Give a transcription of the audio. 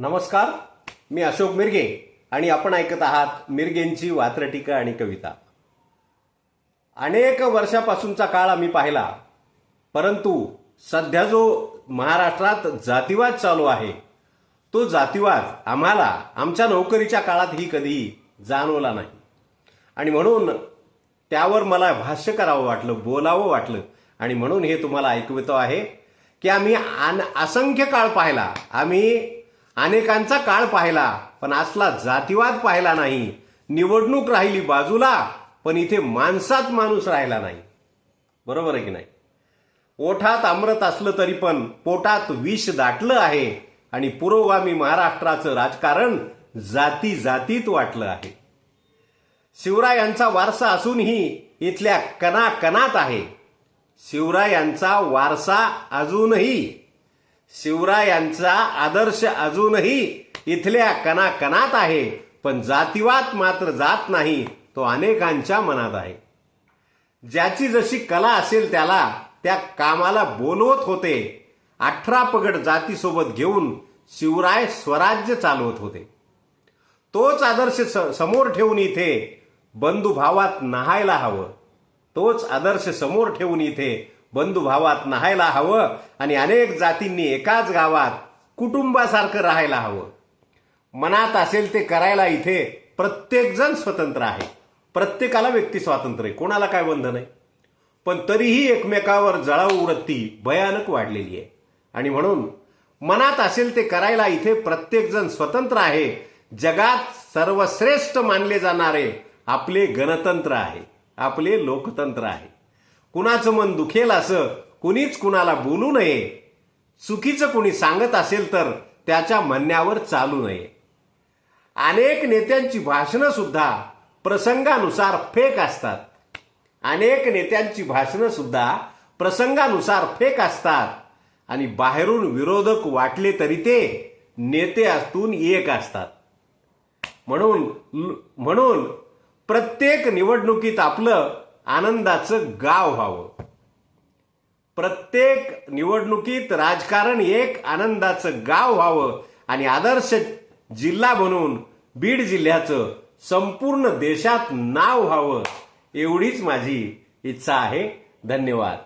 नमस्कार मी अशोक मिरगे आणि आपण ऐकत आहात मिरगेंची वात्रटिका आणि कविता. अनेक वर्षापासूनचा काळ आम्ही पाहिला परंतु सध्या जो महाराष्ट्रात जातीवाद चालू आहे तो जातीवाद आम्हाला आमच्या नोकरीच्या काळातही कधी जाणवला नाही. आणि म्हणून त्यावर मला भाष्य करावं वाटलं बोलावं वाटलं. आणि म्हणून हे तुम्हाला ऐकवतो आहे की आम्ही अन असंख्य काळ पाहिला. आम्ही अनेकांचा काळ पाहिला पण असला जातीवाद पाहिला नाही. निवडणूक राहिली बाजूला पण इथे माणसात माणूस राहिला नाही. बरोबर आहे की नाही? ओठात अमृत असलं तरी पण पोटात विष दाटलं आहे आणि पुरोगामी महाराष्ट्राचं राजकारण जाती जातीत वाटलं आहे. शिवरायांचा वारसा असूनही इथल्या कणाकणात आहे. शिवरायांचा वारसा अजूनही शिवरायांचा आदर्श अजूनही इथल्या कणाकणात आहे पण जातीवाद मात्र जात नाही तो अनेकांच्या मनात आहे. ज्याची जशी कला असेल त्याला त्या कामाला बोलवत होते. अठरा पगड जातीसोबत घेऊन शिवराय स्वराज्य चालवत होते. तोच आदर्श समोर ठेवून इथे बंधुभावात नहायला हवं. तोच आदर्श समोर ठेवून इथे बंधुभावात नहायला हवं आणि अनेक जातींनी एकाच गावात कुटुंबासारखं राहायला हवं. मनात असेल ते करायला इथे प्रत्येकजण स्वतंत्र आहे. प्रत्येकाला व्यक्ती स्वातंत्र्य आहे. कोणाला काय बंधन आहे? पण तरीही एकमेकावर जळाऊ वृत्ती भयानक वाढलेली आहे. आणि म्हणून मनात असेल ते करायला इथे प्रत्येकजण स्वतंत्र आहे. जगात सर्वश्रेष्ठ मानले जाणारे आपले गणतंत्र आहे. आपले लोकतंत्र आहे. कुणाचं मन दुखेल असं कुणीच कुणाला बोलू नये. चुकीचं कुणी सांगत असेल तर त्याच्या म्हणण्यावर चालू नये. अनेक नेत्यांची भाषणं सुद्धा प्रसंगानुसार फेक असतात. अनेक नेत्यांची भाषणं सुद्धा प्रसंगानुसार फेक असतात. आणि बाहेरून विरोधक वाटले तरी ते नेते असून एक असतात. म्हणून म्हणून प्रत्येक निवडणुकीत आपलं आनंदाचं गाव व्हावं. प्रत्येक निवडणुकीत राजकारण एक आनंदाचं गाव व्हावं आणि आदर्श जिल्हा म्हणून बीड जिल्ह्याचं संपूर्ण देशात नाव व्हावं एवढीच माझी इच्छा आहे. धन्यवाद.